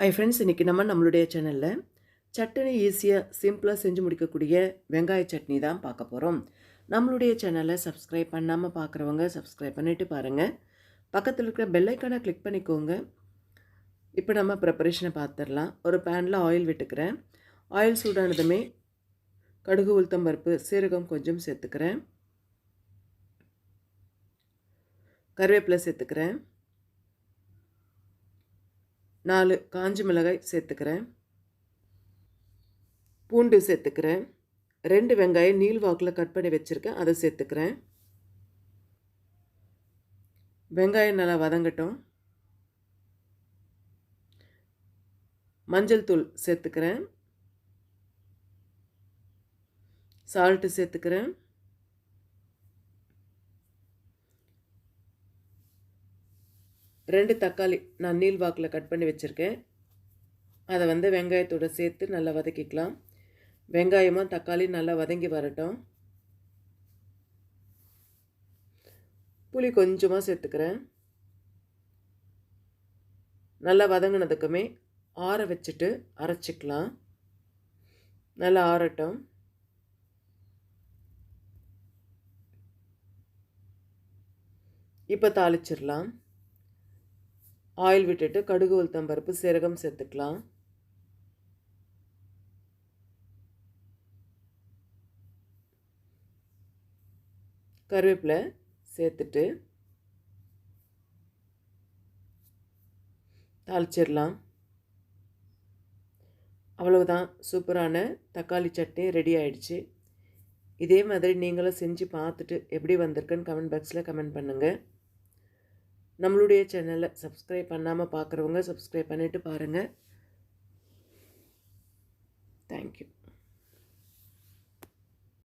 ஐ friends இன்றைக்கி நம்ம நம்மளுடைய சேனலில் சட்னி ஈஸியாக சிம்பிளாக செஞ்சு முடிக்கக்கூடிய வெங்காய சட்னி தான் பார்க்க போகிறோம் நம்மளுடைய சேனலை சப்ஸ்கிரைப் பண்ணாமல் பார்க்குறவங்க சப்ஸ்கிரைப் பண்ணிவிட்டு பாருங்கள் பக்கத்தில் இருக்கிற பெல்லைக்கானை கிளிக் பண்ணிக்கோங்க. இப்போ நம்ம ப்ரிப்பரேஷனை பார்த்துடலாம் ஒரு பேனில் ஆயில் விட்டுக்கிறேன். ஆயில் சூடானதுமே கடுகு உளுத்தம் பருப்பு சீரகம் கொஞ்சம் சேர்த்துக்கிறேன். கருவேப்பிலை சேர்த்துக்கிறேன். நாலு காஞ்சி மிளகாய் சேர்த்துக்கிறேன். பூண்டு சேர்த்துக்கிறேன். ரெண்டு வெங்காயம் நீள் வாக்கில் கட் பண்ணி வச்சுருக்கேன். அதை சேர்த்துக்கிறேன். வெங்காயம் நல்லா வதங்கட்டும். மஞ்சள் தூள் சேர்த்துக்கிறேன். சால்ட்டு சேர்த்துக்கிறேன். ரெண்டு தக்காளி நான் நீல் வாக்கில் கட் பண்ணி வச்சுருக்கேன். அதை வந்து வெங்காயத்தோடு சேர்த்து நல்லா வதக்கிக்கலாம். வெங்காயமும் தக்காளி நல்லா வதங்கி வரட்டும். புளி கொஞ்சமாக சேர்த்துக்கிறேன். நல்லா வதங்கினதுக்குமே ஆற வச்சுட்டு அரைச்சிக்கலாம். நல்லா ஆறட்டும். இப்போ தாளிச்சிடலாம். ஆயில் விட்டுட்டு கடுகு உளுத்தம் பருப்பு சீரகம் சேர்த்துக்கலாம். கருவேப்பிலை சேர்த்துட்டு தாளிச்சிடலாம். அவ்வளவுதான். சூப்பரான தக்காளி சட்னி ரெடி ஆயிடுச்சு. இதே மாதிரி நீங்களும் செஞ்சு பார்த்துட்டு எப்படி வந்திருக்குன்னு கமெண்ட் பாக்ஸில் கமெண்ட் பண்ணுங்கள் நம்மளுடைய சேனலை சப்ஸ்கிரைப் பண்ணாமல் பார்க்குறவங்க சப்ஸ்கிரைப் பண்ணிவிட்டு பாருங்கள் தேங்க்யூ